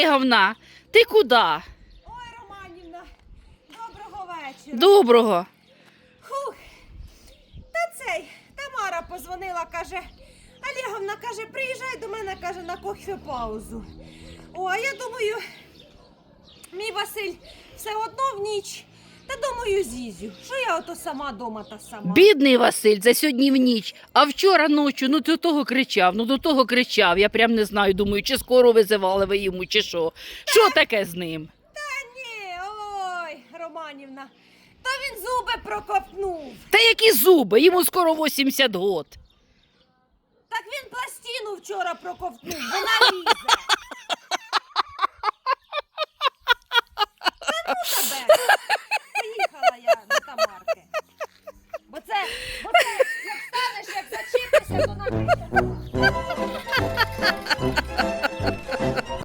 Олеговна, ти куди? Ой, Романівна, доброго вечора. Доброго. Хух. Та цей, Тамара позвонила, каже, Олеговна каже, приїжджай до мене, каже, на кофе-паузу. О, а я думаю, мій Василь все одно в ніч. Та думаю, зізю, що я ото сама дома та сама. Бідний Василь, це сьогодні в ніч. А вчора ночі, ну до того кричав, ну до того кричав. Я прям не знаю, думаю, чи скоро визивали ви йому, чи що. Що таке з ним? Та ні, ой, Романівна, та він зуби проковтнув. Та які зуби, йому скоро 80 год. Так він пластину вчора проковтнув, вона лізе. Та ну тебе. Бо ти як станеш, як зачепишся, то напишеш.